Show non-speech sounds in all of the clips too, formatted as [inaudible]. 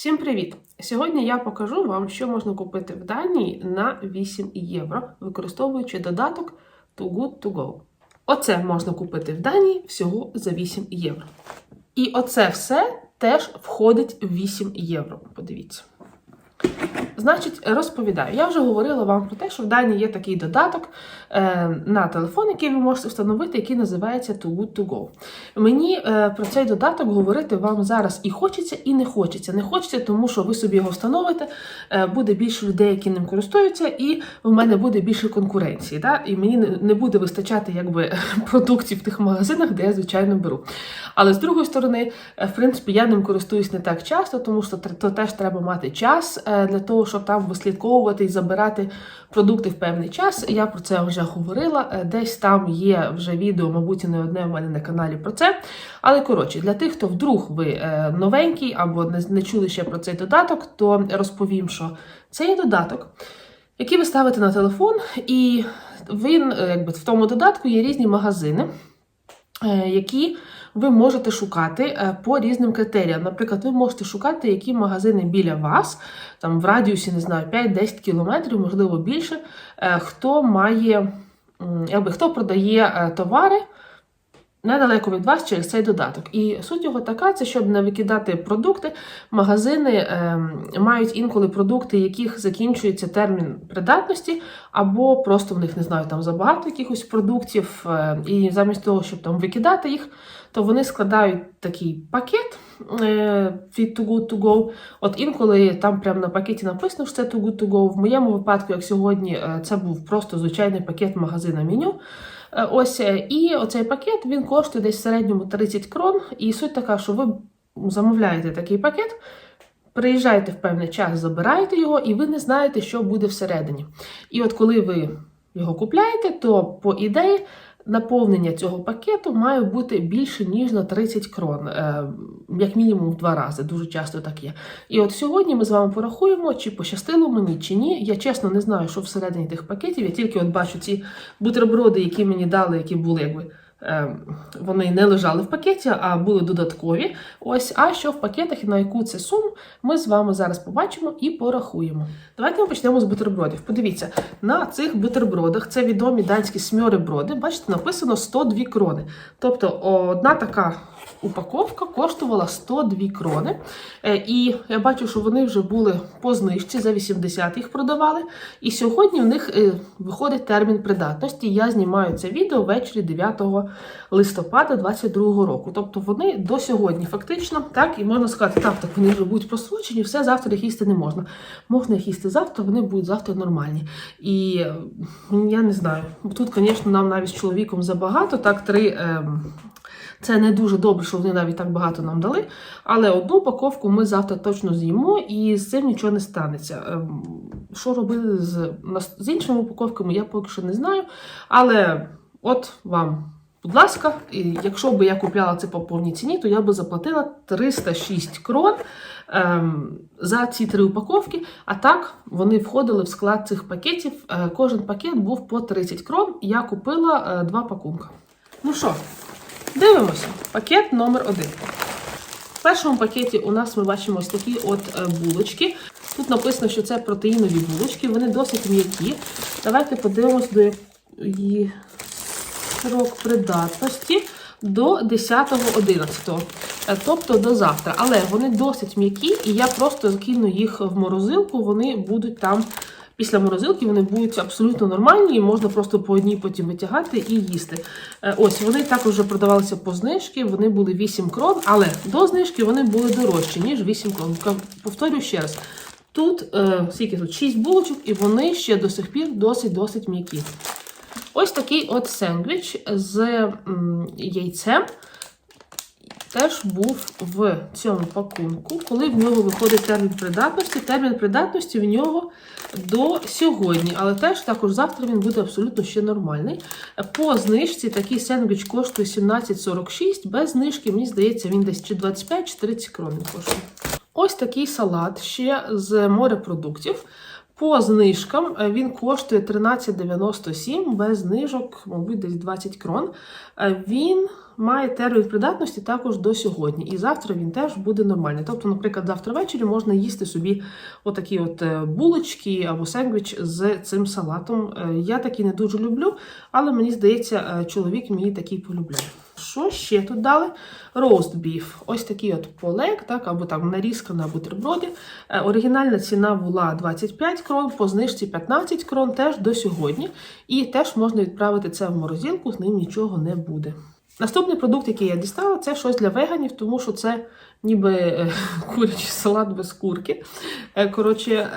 Всім привіт! Сьогодні я покажу вам, що можна купити в Данії на 8 євро, використовуючи додаток Too Good To Go. Оце можна купити в Данії всього за 8 євро. І оце все теж входить в 8 євро. Подивіться. Значить, розповідаю. Я вже говорила вам про те, що в Данії є такий додаток е, на телефон, який ви можете встановити, який називається Too Good To Go. Мені е, про цей додаток говорити вам зараз і хочеться, і не хочеться. Не хочеться, тому що ви собі його встановите, е, буде більше людей, які ним користуються, і в мене буде більше конкуренції. Да? І мені не- буде вистачати якби, [laughs] продуктів в тих магазинах, де я, звичайно, беру. Але з другої сторони, в принципі, я ним користуюсь не так часто, тому що то теж треба мати час для того, щоб там вислідковувати і забирати продукти в певний час. Я про це вже говорила. е, Десь там є вже відео, мабуть, не одне у мене на каналі про це. Але коротше, для тих, хто вдруг ви е, новенький або не, чули ще про цей додаток, то розповім, що це є додаток, який ви ставите на телефон, і він, е, якби в тому додатку є різні магазини, е, які ви можете шукати е, по різним критеріям. Наприклад, ви можете шукати, які магазини біля вас, там в радіусі, не знаю, 5-10 кілометрів, можливо, більше, е, хто має, якби, хто продає е, товари. Недалеко від вас через цей додаток. І суть його така, це щоб не викидати продукти. Магазини е, мають інколи продукти, яких закінчується термін придатності, або просто в них не знаю, там забагато якихось продуктів, е, і замість того, щоб там викидати їх, то вони складають такий пакет е, від Too Good To Go. От інколи там прямо на пакеті написано, що це Too Good To Go. В моєму випадку, як сьогодні, е, це був просто звичайний пакет магазина меню. Е, Ось е, і оцей пакет він коштує десь в середньому 30 крон. І суть така, що ви замовляєте такий пакет, приїжджаєте в певний час, забираєте його, і ви не знаєте, що буде всередині. І от коли ви його купляєте, то по ідеї наповнення цього пакету має бути більше ніж на 30 крон, е, як мінімум в два рази. Дуже часто так є. І от сьогодні ми з вами порахуємо, чи пощастило мені, чи ні. Я чесно не знаю, що всередині тих пакетів. Я тільки от бачу ці бутерброди, які мені дали, які були якби. Е, Вони не лежали в пакеті, а були додаткові. Ось, а що в пакетах і на яку це суму, ми з вами зараз побачимо і порахуємо. Давайте ми почнемо з бутербродів. Подивіться, на цих бутербродах це відомі данські смьореброди. Бачите, написано 102 крони. Тобто одна така упаковка коштувала 102 крони. Е, І я бачу, що вони вже були по знижці, за 80 їх продавали. І сьогодні в них е, виходить термін придатності. Я знімаю це відео ввечері 9 листопада 2022 року. Тобто вони до сьогодні фактично, так, і можна сказати, так, так вони вже будуть просрочені, все завтра їх їсти не можна. Можна їх їсти завтра, вони будуть завтра нормальні. І я не знаю. Тут, звісно, нам навіть з чоловіком забагато, так, три. ем, це не дуже добре, що вони навіть так багато нам дали. Але одну упаковку ми завтра точно з'їмо, і з цим нічого не станеться. Ем, Що робили з, з іншими упаковками, я поки що не знаю. Але от вам, будь ласка, і якщо б я купляла це по повній ціні, то я би заплатила 306 крон ем, за ці три упаковки. А так вони входили в склад цих пакетів. Е, Кожен пакет був по 30 крон. Я купила е, два пакунка. Ну що, Дивимося. Пакет номер один. В першому пакеті у нас ми бачимо ось такі от е, булочки. Тут написано, що це протеїнові булочки, вони досить м'які. Давайте подивимось до її срок придатності до 10.11, е, тобто до завтра. Але вони досить м'які, і я просто закину їх в морозилку, вони будуть там. Після морозилки вони будуть абсолютно нормальні, і можна просто по одній потім витягати і їсти. Е, Ось вони також вже продавалися по знижці, вони були 8 крон, але до знижки вони були дорожчі, ніж 8 крон. Повторюю ще раз. Тут е, скільки тут 6 булочок, і вони ще до сих пір досить-досить м'які. Ось такий от сендвіч з м, яйцем теж був в цьому пакунку. Коли в нього виходить термін придатності, термін придатності в нього до сьогодні, але теж також завтра він буде абсолютно ще нормальний. По знижці такий сендвіч коштує 17,46. Без знижки, мені здається, він десь чи 25, чи 30 крон коштує. Ось такий салат ще з морепродуктів По знижкам е, він коштує 13,97 без знижок, мабуть, десь 20 крон. Е, Він має термін придатності також до сьогодні. І завтра він теж буде нормальний. Тобто, наприклад, завтра ввечері можна їсти собі отакі от е, булочки або сендвіч з цим салатом. Я такі не дуже люблю, але мені здається, чоловік мій такий полюбляє. Що ще тут дали? Роуст. Ось такий от полек, так, або там нарізка на бутерброді. Е, Оригінальна ціна була 25 крон, по знижці 15 крон теж до сьогодні. І теж можна відправити це в морозилку, з ним нічого не буде. Наступний продукт, який я дістала, це щось для веганів, тому що це ніби е, [laughs] курячий салат без курки. Е, Коротше,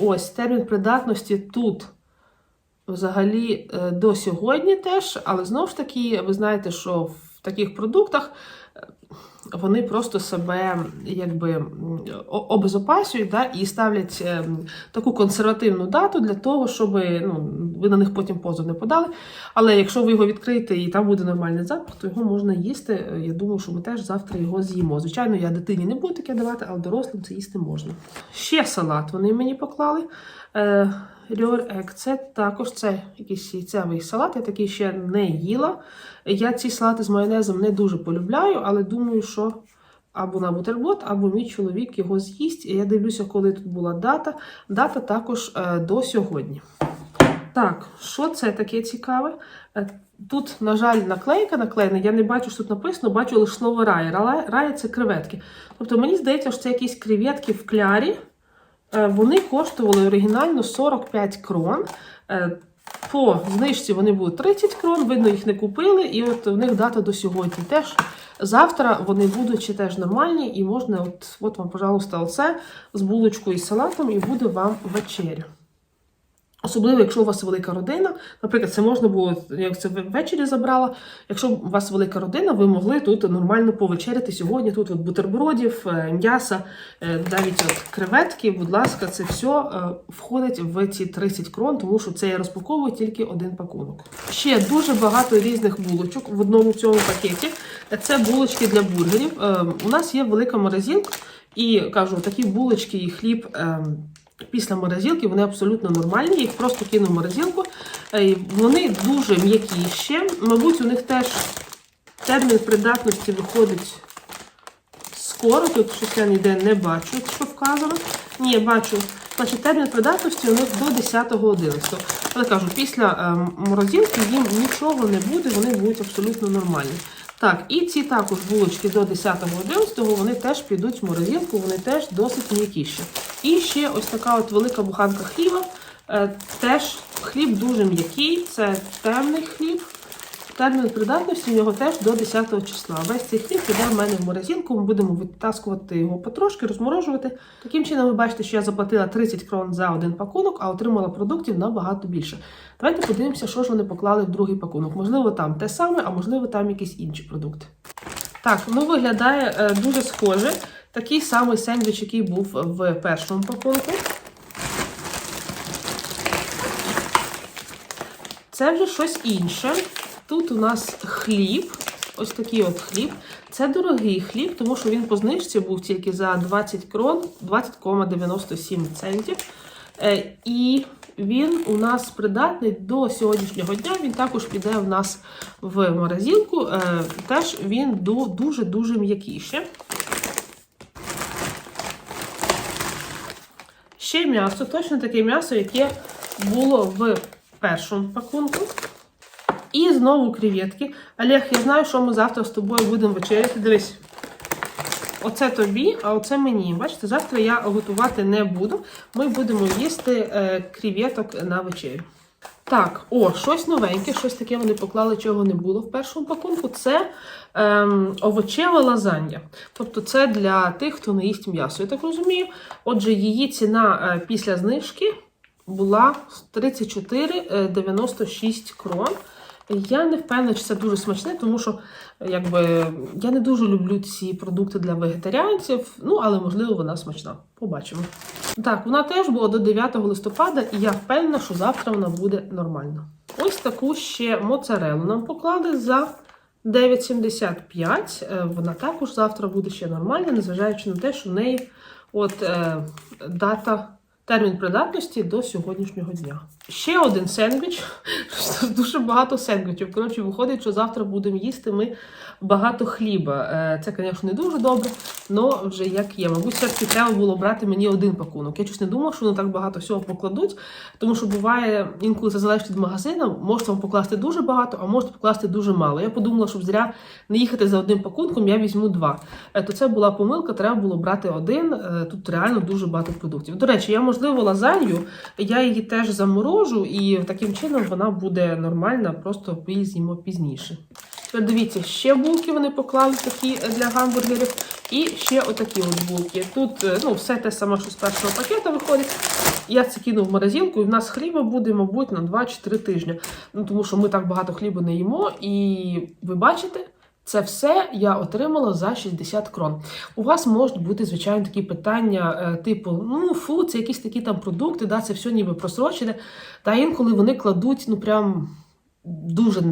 ось термін придатності тут взагалі е, до сьогодні теж, але знову ж таки, ви знаєте, що в таких продуктах е, вони просто себе якби обезопасюють да, і ставлять е, таку консервативну дату для того, щоб ну, ви на них потім позов не подали. Але якщо ви його відкриєте і там буде нормальний запах, то його можна їсти. Я думаю, що ми теж завтра його з'їмо. Звичайно, я дитині не буду таке давати, але дорослим це їсти можна. Ще салат вони мені поклали. Е, Рьор Ек, це також це якийсь яйцевий салат, я такий ще не їла. Я ці салати з майонезом не дуже полюбляю, але думаю, що або на бутерброд, або мій чоловік його з'їсть. І я дивлюся, коли тут була дата. Дата також е, до сьогодні. Так, що це таке цікаве? Е, Тут, на жаль, наклейка наклеєна, я не бачу, що тут написано, бачу лише слово. Рай, рай це креветки. Тобто мені здається, що це якісь креветки в клярі. Е, Вони коштували оригінально 45 крон. Е, По знижці вони були 30 крон, видно, їх не купили, і от у них дата до сьогодні теж. Завтра вони будуть ще теж нормальні, і можна, от, от вам, пожалуйста, оце з булочкою і салатом, і буде вам вечеря. Особливо, якщо у вас велика родина, наприклад, це можна було, як це ввечері забрала. Якщо у вас велика родина, ви могли тут нормально повечеряти сьогодні. Тут от бутербродів, е, м'яса, е, навіть от креветки, будь ласка, це все входить в ці 30 крон, тому що це я розпаковую тільки один пакунок. Ще дуже багато різних булочок в одному цьому пакеті. Це булочки для бургерів. Е, У нас є велика морозилка, і кажу, такі булочки і хліб. Після морозилки вони абсолютно нормальні, їх просто кину в морозилку. Е, Вони дуже м'які ще. Мабуть, у них теж термін придатності виходить скоро. Тут щось я ніде не бачу, що вказано. Ні, бачу. Значить, термін придатності у них до 10.11. Але кажу, після е, морозилки їм нічого не буде, вони будуть абсолютно нормальні. Так, і ці також булочки до 10.11, вони теж підуть в морозилку, вони теж досить м'якіші. І ще ось така от велика буханка хліба. Е, теж хліб дуже м'який, це темний хліб. Термін придатності в нього теж до 10 числа. Весь цей хліб піде в мене в морозилку, ми будемо витаскувати його потрошки, розморожувати. Таким чином, ви бачите, що я заплатила 30 крон за один пакунок, а отримала продуктів набагато більше. Давайте подивимося, що ж вони поклали в другий пакунок. Можливо, там те саме, а можливо, там якісь інші продукти. Так, ну виглядає е, дуже схоже. Такий самий сендвіч, який був в першому пакунку. Це вже щось інше. Тут у нас хліб, ось такий от хліб. Це дорогий хліб, тому що він по знижці був тільки за 20 крон, 20,97 центів. Е, І він у нас придатний до сьогоднішнього дня. Він також піде в нас в морозилку. Е, Теж він дуже-дуже м'який. Ще м'ясо, точно таке м'ясо, яке було в першому пакунку. І знову креветки. Олег, я знаю, що ми завтра з тобою будемо вечеряти. Дивись. Оце тобі, а оце мені. Бачите, завтра я готувати не буду. Ми будемо їсти е, креветок на вечерю. Так, о, щось новеньке, щось таке вони поклали, чого не було в першому пакунку. Це ем, овочева лазанья. Тобто це для тих, хто не їсть м'ясо. Я так розумію. Отже, її ціна е, після знижки була 34,96 крон. Я не впевнена, чи це дуже смачне, тому що якби, я не дуже люблю ці продукти для вегетаріанців, ну але можливо вона смачна. Побачимо. Так, вона теж була до 9 листопада, і я впевнена, що завтра вона буде нормальна. Ось таку ще моцарелу нам поклали за 9,75. Е, Вона також завтра буде ще нормальна, незважаючи на те, що в неї от, е, дата Термін придатності до сьогоднішнього дня. Ще один сендвіч. [laughs] Дуже багато сендвічів. Коротше, виходить, що завтра будемо їсти ми багато хліба. Е, Це, звісно, не дуже добре, але вже як є. Мабуть, все-таки треба було брати мені один пакунок. Я щось не думала, що вони так багато всього покладуть, тому що буває інколи це залежить від магазину. Можете вам покласти дуже багато, а можете покласти дуже мало. Я подумала, щоб зря не їхати за одним пакунком, я візьму два. Е, То це була помилка, треба було брати один. Е, Тут реально дуже багато продуктів. До речі, я можливо лазанью, я її теж заморожу, і таким чином вона буде нормальна, просто її пізніше. Дивіться, ще булки вони поклали такі для гамбургерів. І ще отакі от булки. Тут е, ну, все те саме, що з першого пакета виходить. Я це кинув в морозилку, і в нас хліба буде, мабуть, на 2-3 тижні. Ну, тому що ми так багато хліба не їмо. І ви бачите, це все я отримала за 60 крон. У вас можуть бути, звичайно, такі питання, е, типу, ну фу, це якісь такі там продукти, да, це все ніби просрочене. Та інколи вони кладуть, ну прям дуже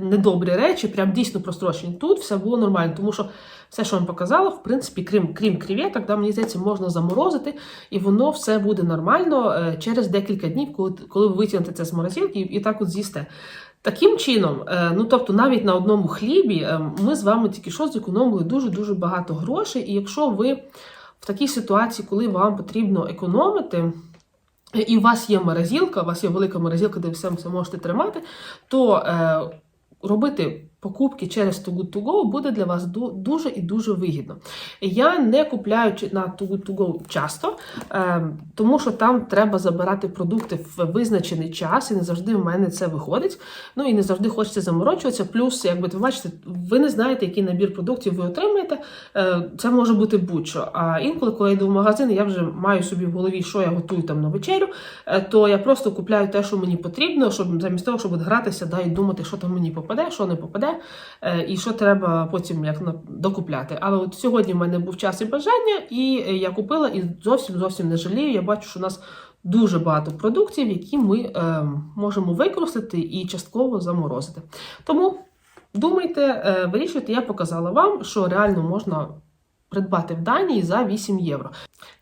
недобрі речі, прям дійсно прострочені. Тут все було нормально, тому що все, що вам показала, в принципі, крім, крім креветок, да, мені здається, можна заморозити, і воно все буде нормально е, через декілька днів, коли, коли ви витягнете це з морозилки і, і так от з'їсте. Таким чином, е, ну тобто, навіть на одному хлібі е, ми з вами тільки що зекономили дуже-дуже багато грошей. І якщо ви в такій ситуації, коли вам потрібно економити, і у вас є морозилка, у вас є велика морозилка, де все можете тримати, то е, робити покупки через Too To Go буде для вас дуже і дуже вигідно. Я не купляю на Too To Go часто, е, тому що там треба забирати продукти в визначений час, і не завжди в мене це виходить. Ну і не завжди хочеться заморочуватися. Плюс, якби ви бачите, ви не знаєте, який набір продуктів ви отримаєте. Е, Це може бути будь-що. А інколи, коли я йду в магазин, я вже маю собі в голові, що я готую там на вечерю, е, то я просто купляю те, що мені потрібно, щоб замість того, щоб гратися да, і думати, що там мені попаде, що не попаде, е, і що треба потім як докупляти. Але от сьогодні в мене був час і бажання, і е, я купила і зовсім зовсім не жалію. Я бачу, що у нас дуже багато продуктів, які ми е, можемо використати і частково заморозити. Тому думайте, вирішуйте, я показала вам, що реально можна придбати в Данії за 8 євро.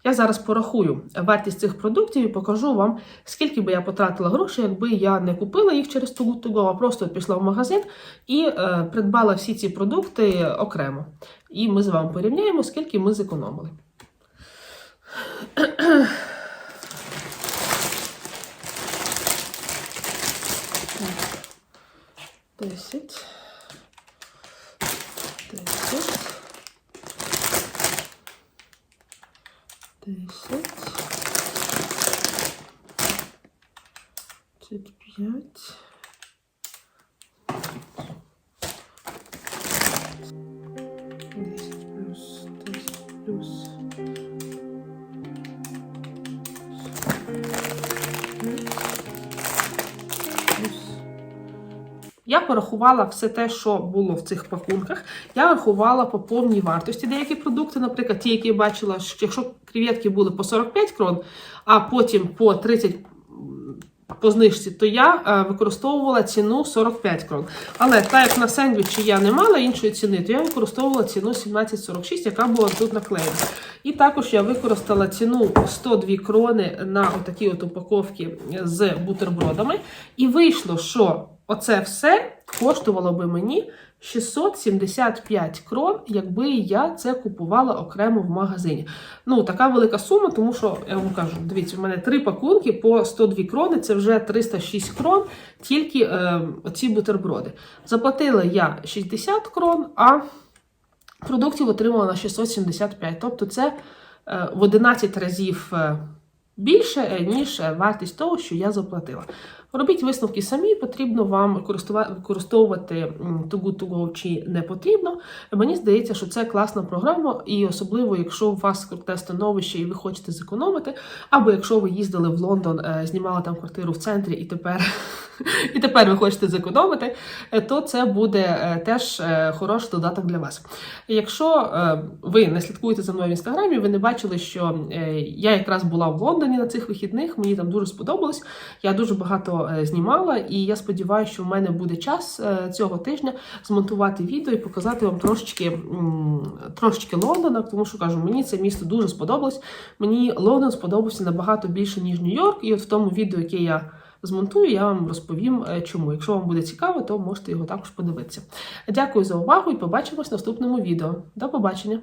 Я зараз порахую вартість цих продуктів і покажу вам, скільки би я потратила грошей, якби я не купила їх через Good а просто пішла в магазин і е, придбала всі ці продукти окремо. І ми з вами порівняємо, скільки ми зекономили. Десять. 10, 7, 5. Я порахувала все те, що було в цих пакунках. Я рахувала по повній вартості деякі продукти, наприклад, ті, які я бачила, що якщо креветки були по 45 крон, а потім по 30 по знижці, то я е, використовувала ціну 45 крон. Але так як на сендвічі я не мала іншої ціни, то я використовувала ціну 17,46, яка була тут наклеєна. І також я використала ціну 102 крони на отакі от упаковки з бутербродами. І вийшло, що оце все коштувало би мені 675 крон, якби я це купувала окремо в магазині. Ну, така велика сума, тому що я вам кажу, дивіться, в мене три пакунки по 102 крони, це вже 306 крон, тільки е, оці бутерброди. Заплатила я 60 крон, а продуктів отримала на 675. Тобто це е, в 11 разів е, більше, е, ніж е, вартість того, що я заплатила. Робіть висновки самі, потрібно вам використовувати Togo чи не потрібно. Мені здається, що це класна програма, і особливо, якщо у вас круте становище і ви хочете зекономити, або якщо ви їздили в Лондон, е, знімали там квартиру в центрі і тепер [laughs] і тепер ви хочете зекономити, е, то це буде е, теж е, хороший додаток для вас. Якщо ви не слідкуєте за мною в інстаграмі, ви не бачили, що я якраз була в Лондоні на цих вихідних, мені там дуже сподобалось. Я дуже багато знімала, і я сподіваюся, що в мене буде час цього тижня змонтувати відео і показати вам трошечки, трошечки Лондона, тому що кажу, мені це місто дуже сподобалось. Мені Лондон сподобався набагато більше, ніж Нью-Йорк, і от в тому відео, яке я змонтую, я вам розповім, е, чому. Якщо вам буде цікаво, то можете його також подивитися. Дякую за увагу і побачимось в наступному відео. До побачення!